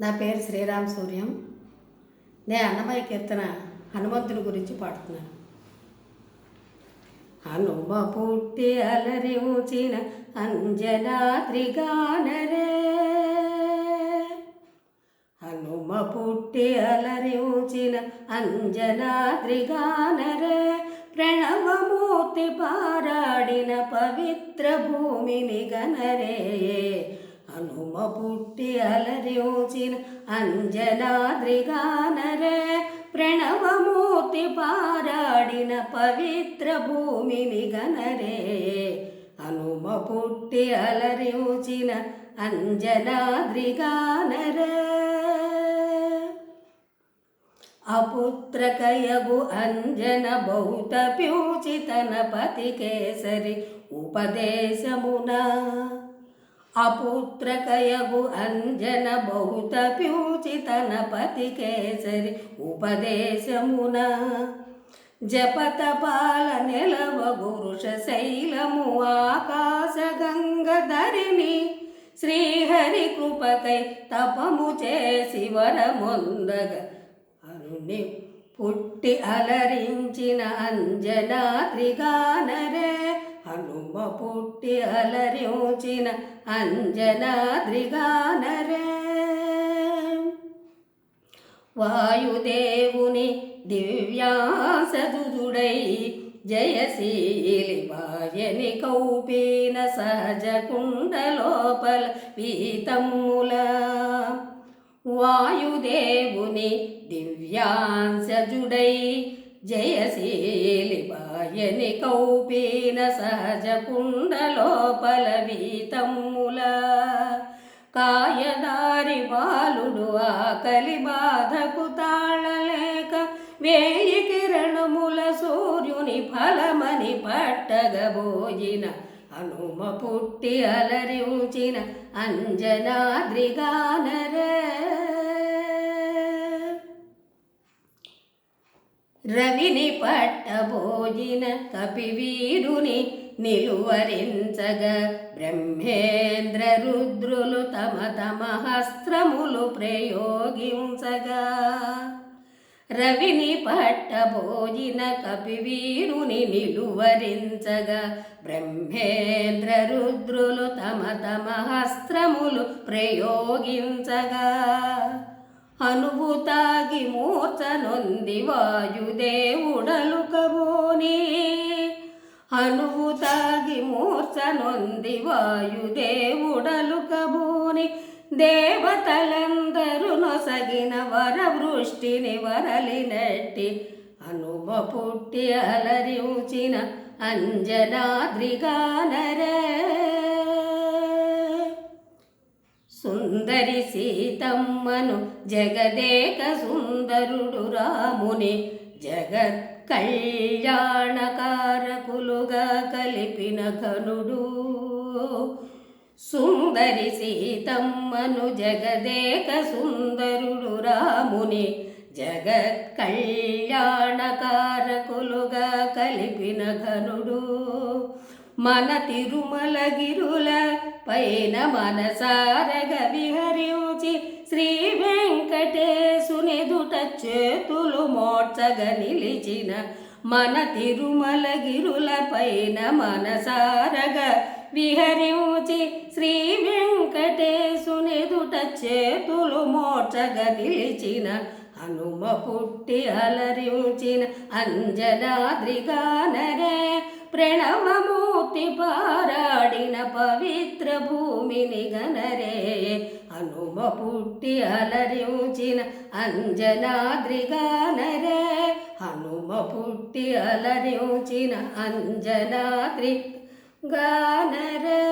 నా పేరు శ్రీరామ్ సూర్యం. నేను అన్నమయ్య కీర్తన హనుమంతుని గురించి పాడుతున్నాను. హనుమ పుట్టి అలరి ఊచిన అంజనాద్రిగానరే. హనుమ పుట్టి అలరి ఊచిన అంజనాద్రిగానరే. ప్రణవమూర్తి పారాడిన పవిత్ర భూమిని గనరే. హనుమ పుట్టి అలరి ఊచిన అంజనాద్రిగానరే ప్రణవమూర్తి పారాడిన పవిత్ర భూమిని గనరే. హనుమ పుట్టి అలరి ఊచిన అంజనాద్రిగానరే. అపుత్రకయగు అంజన బౌత ప్యూచితన పతి కేసరి ఉపదేశమున అపుత్రకయగు అంజన బహుత ప్యూచితన పతి కేసరి ఉపదేశమున. జపతపాల నిలవ నెలవ గురుష శైలము ఆకాశ గంగ ధరిని శ్రీహరి కృపకై తపము చేసి వరమొందగ. అరుణి పుట్టి అలరించిన అంజనాద్రిగానరే హనుమ పుట్టి అలరించిన అంజనాద్రిగానరే. వాయుదేవుని దివ్యాసదుడై జయశీలి వాయని కౌపీన సహజ కుండలోపల పీతమ్ముల వాయుదేవుని దివ్యాంశజుడై జయశీలి వాయని కౌపీన సహజ కుండలోపల వీతమ్ముల. కాయదారి బాలుడు ఆకలి బాధకు తాళలేక వేయి కిరణముల సూర్యుని ఫలమని పట్టగబోయిన. హనుమ పుట్టి అలరి ఉంచిన అంజనాద్రిగానరే రవిని పట్టబోజిన కపివీరుని నిలువరించగా. బ్రహ్మేంద్ర రుద్రులు తమ తమ హస్త్రములు ప్రయోగించగా. రవిని పట్టబోజిన కపివీరుని నిలువరించగా. బ్రహ్మేంద్ర రుద్రులు తమ తమ హస్త్రములు ప్రయోగించగా. హనువు తాగి మూర్చనొంది వాయుదేవుడలు కబోని హనువు తాగి మూర్చనొంది వాయుదేవుడలు కబోని దేవతలందరూ నొసగిన వరవృష్టిని వరలినట్టి హనుమ పుట్టి అలరి ఉంచిన అంజనాద్రిగానరే. సుందరి సీతమ్మను జగదేక సుందరుడు రాముని జగత్ కళ్యాణకారకులుగా కలిపిన ఘనుడు. సుందరి సీతమ్మను జగదేక సుందరుడు రాముని జగత్ కళ్యాణకారకులుగా కలిపిన ఘనుడు. మన తిరుమలగిరుల పైన మనసారగ విహరించి శ్రీ వెంకటేశునిదుట చేతులు మోడ్చగ నిలిచిన మన తిరుమలగిరుల పైన మనసారగ విహరించి శ్రీ వెంకటేశునిదుట చేతులు మోడ్చగ నిలిచిన హనుమ పుట్టి అలరించిన అంజనాద్రిగానరే ప్రణవమూర్తి పారాడిన పవిత్ర భూమిని గనరే హనుమ పుట్టి అలరించిన అంజనాద్రిగానరే హనుమ పుట్టి అలరించిన అంజనాద్రి గానరే